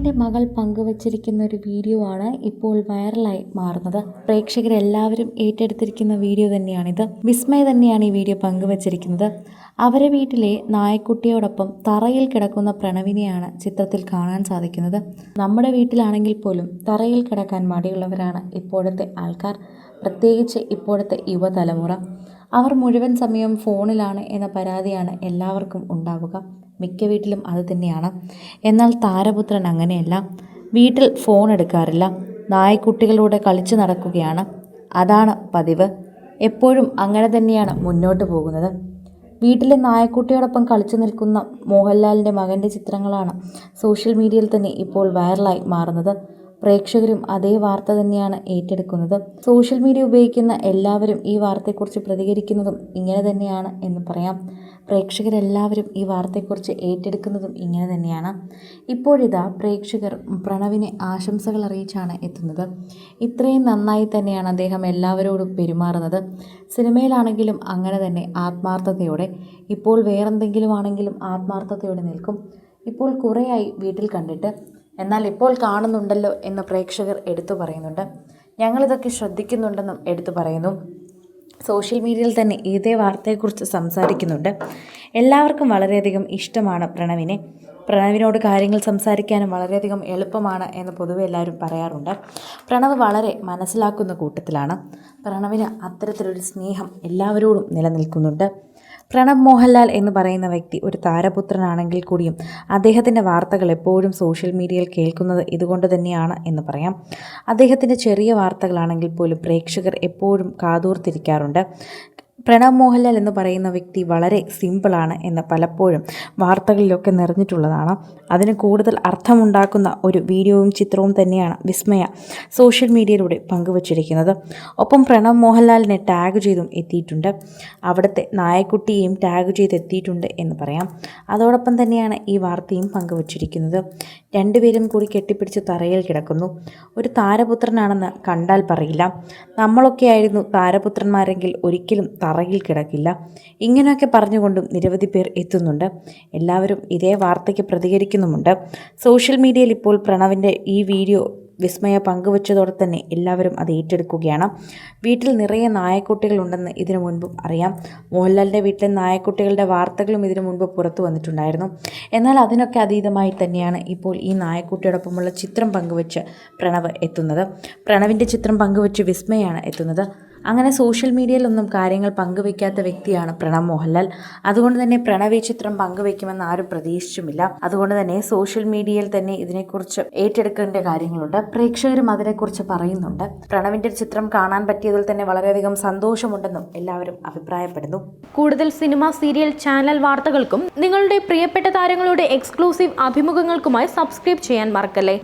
മോഹൻലാലിന്റെ മകൾ പങ്കുവച്ചിരിക്കുന്ന ഒരു വീഡിയോ ആണ് ഇപ്പോൾ വൈറലായി മാറുന്നത്. പ്രേക്ഷകരെല്ലാവരും ഏറ്റെടുത്തിരിക്കുന്ന വീഡിയോ തന്നെയാണിത്. വിസ്മയ തന്നെയാണ് ഈ വീഡിയോ പങ്കുവച്ചിരിക്കുന്നത്. അവരെ വീട്ടിലെ നായക്കുട്ടിയോടൊപ്പം തറയിൽ കിടക്കുന്ന പ്രണവിനെയാണ് ചിത്രത്തിൽ കാണാൻ സാധിക്കുന്നത്. നമ്മുടെ വീട്ടിലാണെങ്കിൽ പോലും തറയിൽ കിടക്കാൻ മടിയുള്ളവരാണ് ഇപ്പോഴത്തെ ആൾക്കാർ പ്രത്യേകിച്ച് ഇപ്പോഴത്തെ യുവതലമുറ. അവർ മുഴുവൻ സമയം ഫോണിലാണ് എന്ന പരാതിയാണ് എല്ലാവർക്കും ഉണ്ടാവുക. മിക്ക വീട്ടിലും അത് തന്നെയാണ്. എന്നാൽ താരപുത്രൻ അങ്ങനെയല്ല. വീട്ടിൽ ഫോൺ എടുക്കാറില്ല. നായ്ക്കുട്ടികളോട് കളിച്ചു നടക്കുകയാണ്. അതാണ് പതിവ്. എപ്പോഴും അങ്ങനെ തന്നെയാണ് മുന്നോട്ട് പോകുന്നത്. വീട്ടിലെ നായക്കുട്ടിയോടൊപ്പം കളിച്ചു നിൽക്കുന്ന മോഹൻലാലിന്റെ മകന്റെ ചിത്രങ്ങളാണ് സോഷ്യൽ മീഡിയയിൽ തന്നെ ഇപ്പോൾ വൈറലായി മാറുന്നത്. പ്രേക്ഷകരും അതേ വാർത്ത തന്നെയാണ് ഏറ്റെടുക്കുന്നത്. സോഷ്യൽ മീഡിയ ഉപയോഗിക്കുന്ന എല്ലാവരും ഈ വാർത്തയെക്കുറിച്ച് പ്രതികരിക്കുന്നതും ഇങ്ങനെ തന്നെയാണ് എന്ന് പറയാം. പ്രേക്ഷകരെല്ലാവരും ഈ വാർത്തയെക്കുറിച്ച് ഏറ്റെടുക്കുന്നതും ഇങ്ങനെ തന്നെയാണ്. ഇപ്പോഴിതാ പ്രേക്ഷകർ പ്രണവിനെ ആശംസകൾ അറിയിച്ചാണ് എത്തുന്നത്. ഇത്രയും നന്നായി തന്നെയാണ് അദ്ദേഹം എല്ലാവരോടും പെരുമാറുന്നത്. സിനിമയിലാണെങ്കിലും അങ്ങനെ തന്നെ ആത്മാർത്ഥതയോടെ. ഇപ്പോൾ വേറെന്തെങ്കിലും ആണെങ്കിലും ആത്മാർത്ഥതയോടെ നിൽക്കും. ഇപ്പോൾ കുറേയായി വീട്ടിൽ കണ്ടിട്ട്. എന്നാൽ ഇപ്പോൾ കാണുന്നുണ്ടല്ലോ എന്ന് പ്രേക്ഷകർ എടുത്തു പറയുന്നുണ്ട്. ഞങ്ങളിതൊക്കെ ശ്രദ്ധിക്കുന്നുണ്ടെന്നും എടുത്തു പറയുന്നു. സോഷ്യൽ മീഡിയയിൽ തന്നെ ഇതേ വാർത്തയെക്കുറിച്ച് സംസാരിക്കുന്നുണ്ട്. എല്ലാവർക്കും വളരെയധികം ഇഷ്ടമാണ് പ്രണവിനെ. പ്രണവിനോട് കാര്യങ്ങൾ സംസാരിക്കാനും വളരെയധികം എളുപ്പമാണ് എന്ന് പൊതുവെ എല്ലാവരും പറയാറുണ്ട്. പ്രണവ് വളരെ മനസ്സിലാക്കുന്ന കൂട്ടത്തിലാണ്. പ്രണവിന് അത്തരത്തിലൊരു സ്നേഹം എല്ലാവരോടും നിലനിൽക്കുന്നുണ്ട്. പ്രണബ് മോഹൻലാൽ എന്ന് പറയുന്ന വ്യക്തി ഒരു താരപുത്രനാണെങ്കിൽ കൂടിയും അദ്ദേഹത്തിന്റെ വാർത്തകൾ എപ്പോഴും സോഷ്യൽ മീഡിയയിൽ കേൾക്കുന്നത് ഇതുകൊണ്ട് തന്നെയാണ് എന്ന് പറയാം. അദ്ദേഹത്തിന്റെ ചെറിയ വാർത്തകളാണെങ്കിൽ പോലും പ്രേക്ഷകർ എപ്പോഴും കാതോർത്തിരിക്കാറുണ്ട്. പ്രണബ് മോഹൻലാൽ എന്ന് പറയുന്ന വ്യക്തി വളരെ സിമ്പിളാണ് എന്ന് പലപ്പോഴും വാർത്തകളിലൊക്കെ നിറഞ്ഞിട്ടുള്ളതാണ്. അതിന് കൂടുതൽ അർത്ഥമുണ്ടാക്കുന്ന ഒരു വീഡിയോയും ചിത്രവും തന്നെയാണ് വിസ്മയ സോഷ്യൽ മീഡിയയിലൂടെ പങ്കുവച്ചിരിക്കുന്നത്. ഒപ്പം പ്രണവ് മോഹൻലാലിനെ ടാഗ് ചെയ്തും എത്തിയിട്ടുണ്ട്. അവിടുത്തെ നായക്കുട്ടിയെയും ടാഗ് ചെയ്ത് എത്തിയിട്ടുണ്ട് എന്ന് പറയാം. അതോടൊപ്പം തന്നെയാണ് ഈ വാർത്തയും പങ്കുവച്ചിരിക്കുന്നത്. രണ്ടുപേരും കൂടി കെട്ടിപ്പിടിച്ച് തറയിൽ കിടക്കുന്നു. ഒരു താരപുത്രനാണെന്ന് കണ്ടാൽ പറയില്ല. നമ്മളൊക്കെ ആയിരുന്നു താരപുത്രന്മാരെങ്കിൽ ഒരിക്കലും തറയിൽ കിടക്കില്ല. ഇങ്ങനെയൊക്കെ പറഞ്ഞുകൊണ്ടും നിരവധി പേർ എത്തുന്നുണ്ട്. എല്ലാവരും ഇതേ വാർത്തയ്ക്ക് പ്രതികരിക്കുന്നുമുണ്ട്. സോഷ്യൽ മീഡിയയിൽ ഇപ്പോൾ പ്രണവിന്റെ ഈ വീഡിയോ വിസ്മയ പങ്കുവച്ചതോടെ തന്നെ എല്ലാവരും അത് ഏറ്റെടുക്കുകയാണ്. വീട്ടിൽ നിറയെ നായക്കുട്ടികളുണ്ടെന്ന് ഇതിനു മുൻപും അറിയാം. മോഹൻലാലിന്റെ വീട്ടിലെ നായക്കുട്ടികളുടെ വാർത്തകളും ഇതിനു മുൻപ് പുറത്തു വന്നിട്ടുണ്ടായിരുന്നു. എന്നാൽ അതിനൊക്കെ അതീതമായി തന്നെയാണ് ഇപ്പോൾ ഈ നായക്കുട്ടിയോടൊപ്പമുള്ള ചിത്രം പങ്കുവച്ച് പ്രണവ് എത്തുന്നത്. പ്രണവിന്റെ ചിത്രം പങ്കുവച്ച് വിസ്മയാണ് എത്തുന്നത്. അങ്ങനെ സോഷ്യൽ മീഡിയയിലൊന്നും കാര്യങ്ങൾ പങ്കുവെക്കാത്ത വ്യക്തിയാണ് പ്രണവ് മോഹൻലാൽ. അതുകൊണ്ട് തന്നെ പ്രണവ് ചിത്രം പങ്കുവെക്കുമെന്ന് ആരും പ്രതീക്ഷിച്ചുമില്ല. അതുകൊണ്ട് തന്നെ സോഷ്യൽ മീഡിയയിൽ തന്നെ ഇതിനെക്കുറിച്ച് ഏറ്റെടുക്കേണ്ട കാര്യങ്ങളുണ്ട്. പ്രേക്ഷകരും അതിനെക്കുറിച്ച് പറയുന്നുണ്ട്. പ്രണവിന്റെ ചിത്രം കാണാൻ പറ്റിയതിൽ തന്നെ വളരെയധികം സന്തോഷമുണ്ടെന്നും എല്ലാവരും അഭിപ്രായപ്പെടുന്നു. കൂടുതൽ സിനിമ സീരിയൽ ചാനൽ വാർത്തകൾക്കും നിങ്ങളുടെ പ്രിയപ്പെട്ട താരങ്ങളുടെ എക്സ്ക്ലൂസീവ് അഭിമുഖങ്ങൾക്കുമായി സബ്സ്ക്രൈബ് ചെയ്യാൻ മറക്കല്ലേ?